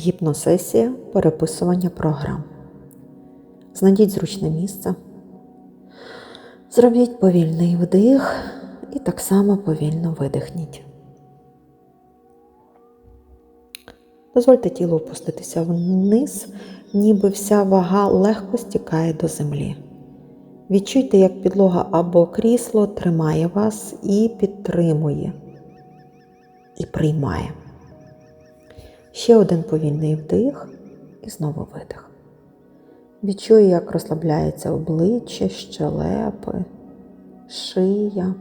Гіпносесія переписування програм. Знайдіть зручне місце. Зробіть повільний вдих і так само повільно видихніть. Дозвольте тілу опуститися вниз, ніби вся вага легко стікає до землі. Відчуйте, як підлога або крісло тримає вас і підтримує, і приймає. Ще один повільний вдих і знову видих. Відчую, як розслабляється обличчя, щелепи, шия,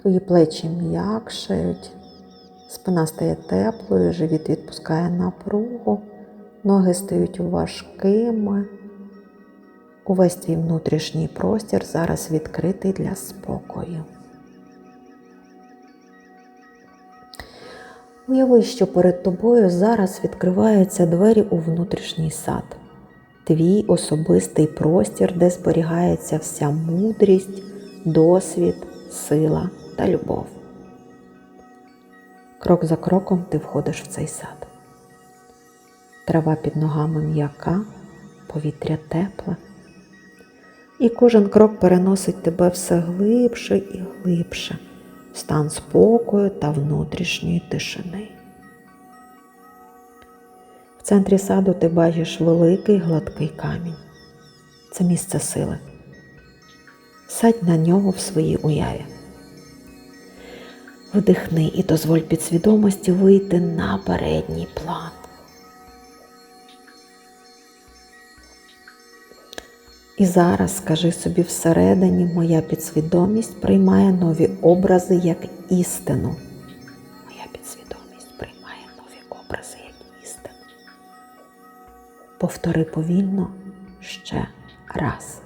твої плечі м'якшають, спина стає теплою, живіт відпускає напругу, ноги стають важкими. Увесь твій внутрішній простір зараз відкритий для спокою. Уяви, що перед тобою зараз відкриваються двері у внутрішній сад, твій особистий простір, де зберігається вся мудрість, досвід, сила та любов. Крок за кроком ти входиш в цей сад. Трава під ногами м'яка, повітря тепле. І кожен крок переносить тебе все глибше і глибше стан спокою та внутрішньої тишини. В центрі саду ти бачиш великий гладкий камінь. Це місце сили. Сядь на нього в своїй уяві. Вдихни і дозволь підсвідомості вийти на передній план. І зараз скажи собі всередині, моя підсвідомість приймає нові образи як істину. Моя підсвідомість приймає нові образи як істину. Повтори повільно ще раз.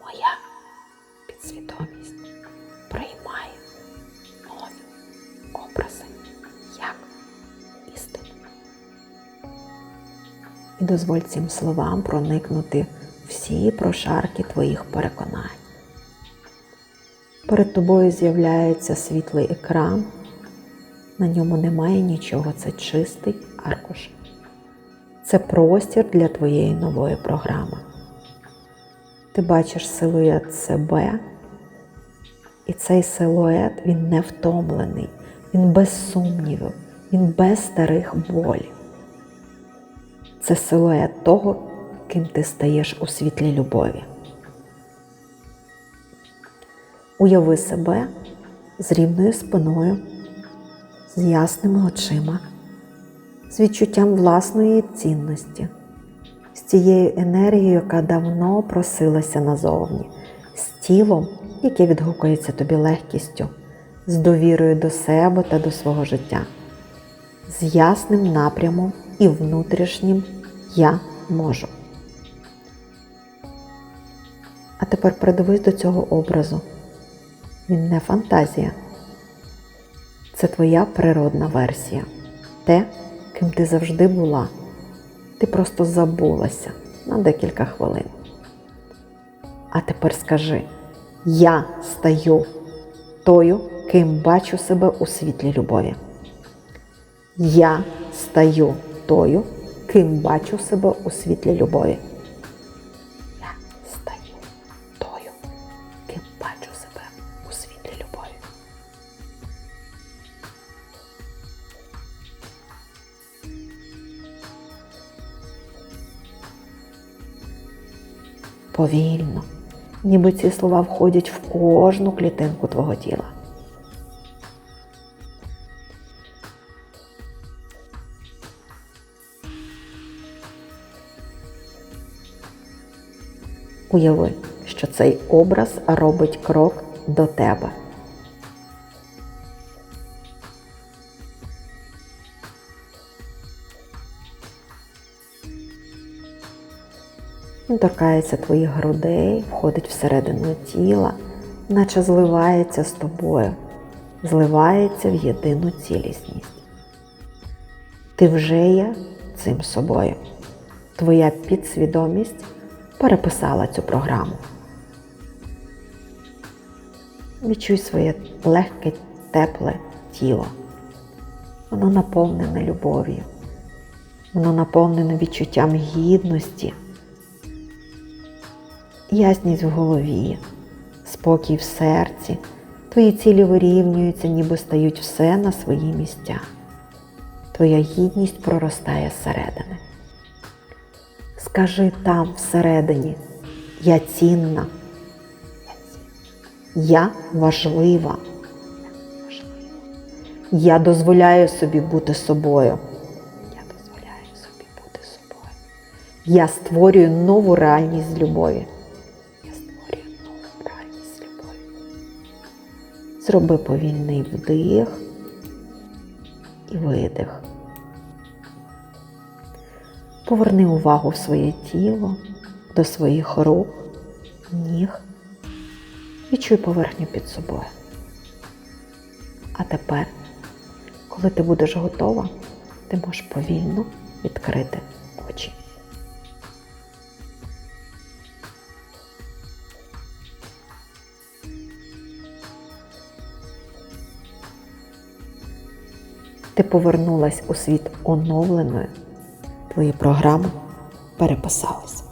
Моя підсвідомість приймає нові образи як істину. І дозволь цим словам проникнути всі прошарки твоїх переконань. Перед тобою з'являється світлий екран, на ньому немає нічого, це чистий аркуш. Це простір для твоєї нової програми. Ти бачиш силует себе, і цей силует він не втомлений, він без сумнівів, він без старих болів. Це силует того, ким ти стаєш у світлі любові. Уяви себе з рівною спиною, з ясними очима, з відчуттям власної цінності, з тією енергією, яка давно просилася назовні, з тілом, яке відгукується тобі легкістю, з довірою до себе та до свого життя, з ясним напрямом і внутрішнім я можу. А тепер придивись до цього образу. Він не фантазія. Це твоя природна версія. Те, ким ти завжди була. Ти просто забулася на декілька хвилин. А тепер скажи: я стаю тою, ким бачу себе у світлі любові. Я стаю тою, ким бачу себе у світлі любові. Повільно, ніби ці слова входять в кожну клітинку твого тіла. Уяви, що цей образ робить крок до тебе. Він торкається твоїх грудей, входить всередину тіла, наче зливається з тобою, зливається в єдину цілісність. Ти вже є цим собою. Твоя підсвідомість переписала цю програму. Відчуй своє легке, тепле тіло. Воно наповнене любов'ю. Воно наповнене відчуттям гідності, ясність в голові, спокій в серці. Твої цілі вирівнюються, ніби стають все на свої місця. Твоя гідність проростає зсередини. Скажи там всередині, я цінна, я важлива. Я дозволяю собі бути собою. Я дозволяю собі бути собою. Я створюю нову реальність з любові. Зроби повільний вдих і видих. Поверни увагу в своє тіло, до своїх рук, ніг. Відчуй поверхню під собою. А тепер, коли ти будеш готова, ти можеш повільно відкрити Ти повернулась у світ оновленою, твої програми переписались.